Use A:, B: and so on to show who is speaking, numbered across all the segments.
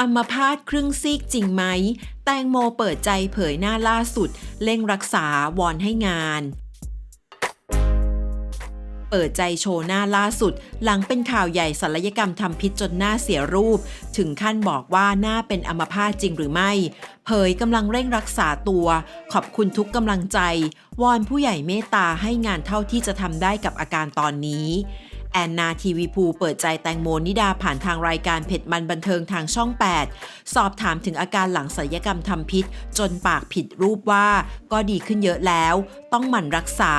A: อัมพาตครึ่งซีกจริงไหม แตงโมเปิดใจเผยหน้าล่าสุด เร่งรักษาวอนให้งาน เปิดใจโชว์หน้าล่าสุด หลังเป็นข่าวใหญ่ศัลยกรรมทำพิษจนหน้าเสียรูป ถึงขั้นบอกว่าหน้าเป็นอัมพาตจริงหรือไม่ เผยกำลังเร่งรักษาตัว ขอบคุณทุกกำลังใจ วอนผู้ใหญ่เมตตาให้งานเท่าที่จะทำได้กับอาการตอนนี้ แอนนาทีวีภูเปิดใจแตงโมนิดาผ่านทางรายการเผ็ดมันบันเทิงทางช่อง 8 สอบถามถึงอาการหลังศัลยกรรมทำพิษ จนปากผิดรูปว่า ก็ดีขึ้นเยอะแล้ว ต้องหมั่นรักษา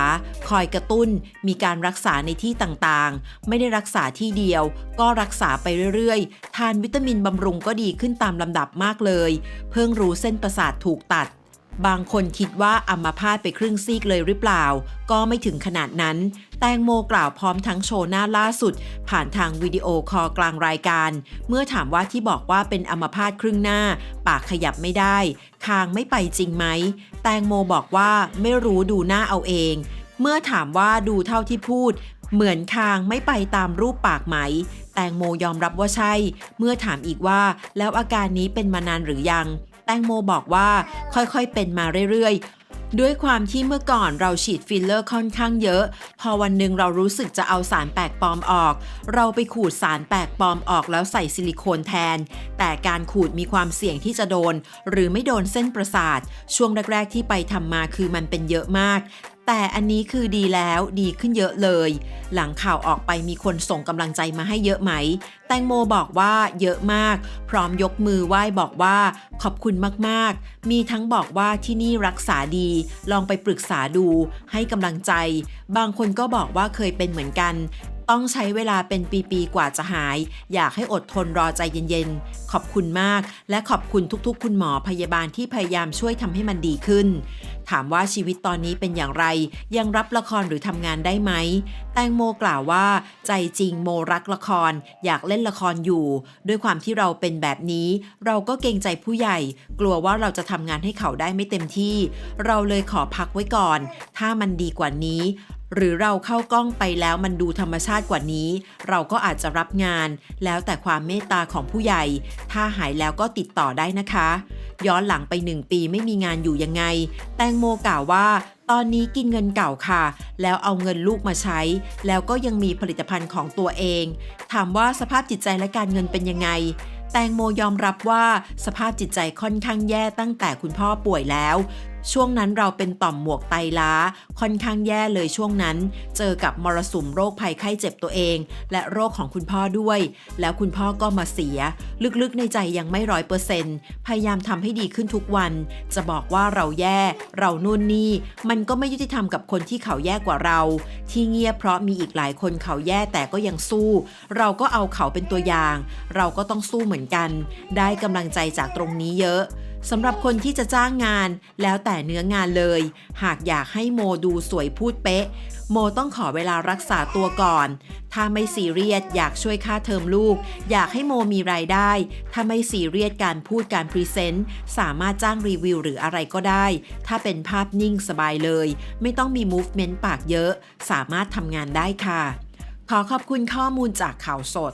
A: คอยกระตุ้น มีการรักษาในที่ต่างๆ ไม่ได้รักษาที่เดียว ก็รักษาไปเรื่อยๆ ทานวิตามินบำรุงก็ดีขึ้นตามลำดับมากเลย เพิ่งรู้เส้นประสาทถูกตัด บางคนคิดว่าอัมาพาตไปครึ่งซีกเลยหรือเปล่า ก็ไม่ถึงขนาดนั้น แตงโมกล่าวพร้อมทั้งโชว์หน้าล่าสุด ผ่านทางวิดีโอคอลกลางรายการ เมื่อถามว่าที่บอกว่าเป็นอัมาพาตครึ่งหน้า ปากขยับไม่ได้ คางไม่ไปจริงไหม แตงโมบอกว่าไม่รู้ดูหน้าเอาเอง เมื่อถามว่าดูเท่าที่พูด เหมือนคางไม่ไปตามรูปปากไหมแตงโมยอมรับว่าใช่ เมื่อถามอีกว่าแล้วอาการนี้เป็นมานานหรือยัง แตงโมบอกว่าค่อยๆเป็นมาเรื่อยๆ ด้วยความที่เมื่อก่อนเราฉีดฟิลเลอร์ค่อนข้างเยอะ พอวันหนึ่งเรารู้สึกจะเอาสารแปลกปลอมออก เราไปขูดสารแปลกปลอมออกแล้วใส่ซิลิโคนแทน แต่การขูดมีความเสี่ยงที่จะโดน หรือไม่โดนเส้นประสาท ช่วงแรกๆที่ไปทำมาคือมันเป็นเยอะมาก แต่อันนี้คือดีแล้วดีขึ้นเยอะเลย หลังข่าวออกไปมีคนส่งกำลังใจมาให้เยอะไหม แตงโมบอกว่าเยอะมาก พร้อมยกมือไหว้บอกว่าขอบคุณมากๆ มีทั้งบอกว่าที่นี่รักษาดี ลองไปปรึกษาดู ให้กำลังใจ บางคนก็บอกว่าเคยเป็นเหมือนกัน ต้องใช้เวลาเป็นปีๆกว่าจะหาย อยากให้อดทนรอใจเย็นๆ ขอบคุณมาก และขอบคุณทุกๆ คุณหมอพยาบาลที่พยายามช่วยทำให้มันดีขึ้น ถามว่าชีวิตตอนนี้เป็นอย่างไร ยังรับละครหรือทำงานได้ไหม แตงโมกล่าวว่า ใจจริงโมรักละคร อยากเล่นละครอยู่ ด้วยความที่เราเป็นแบบนี้ เราก็เกรงใจผู้ใหญ่ กลัวว่าเราจะทำงานให้เขาได้ไม่เต็มที่ เราเลยขอพักไว้ก่อน ถ้ามันดีกว่านี้ หรือเราเข้ากล้องไปแล้วมันดูธรรมชาติกว่านี้ เราก็อาจจะรับงาน แล้วแต่ความเมตตาของผู้ใหญ่ ถ้าหายแล้วก็ติดต่อได้นะคะ ย้อนหลังไปหนึ่งปีไม่มีงานอยู่ยังไง แตงโมกล่าวว่า ตอนนี้กินเงินเก่าค่ะ แล้วเอาเงินลูกมาใช้ แล้วก็ยังมีผลิตภัณฑ์ของตัวเอง ถามว่าสภาพจิตใจและการเงินเป็นยังไงแตงโมยอมรับว่าสภาพจิตใจค่อนข้างแย่ตั้งแต่คุณพ่อป่วยแล้ว ช่วงนั้นเราเป็นต่อมหมวกไตล้า ค่อนข้างแย่เลยช่วงนั้น เจอกับมรสุมโรคภัยไข้เจ็บตัวเอง และโรคของคุณพ่อด้วย แล้วคุณพ่อก็มาเสีย ลึกๆในใจยังไม่ร้อยเปอร์เซ็นต์พยายามทำให้ดีขึ้นทุกวัน จะบอกว่าเราแย่ เรานู่นนี่ มันก็ไม่ยุติธรรมกับคนที่เขาแย่กว่าเรา ที่เงียบเพราะมีอีกหลายคนเขาแย่แต่ก็ยังสู้ เราก็เอาเขาเป็นตัวอย่าง เราก็ต้องสู้เหมือนกัน ได้กำลังใจจากตรงนี้เยอะ สำหรับคนที่จะจ้างงานแล้วแต่เนื้องานเลย หากอยากให้โมดูสวยพูดเป๊ะ โมต้องขอเวลารักษาตัวก่อน ถ้าไม่ซีเรียสอยากช่วยค่าเทอมลูก อยากให้โมมีรายได้ ถ้าไม่ซีเรียสการพูดการพรีเซนต์สามารถจ้างรีวิวหรืออะไรก็ได้ ถ้าเป็นภาพนิ่งสบายเลย ไม่ต้องมี movement ปากเยอะ สามารถทำงานได้ค่ะ ขอขอบคุณข้อมูลจากข่าวสด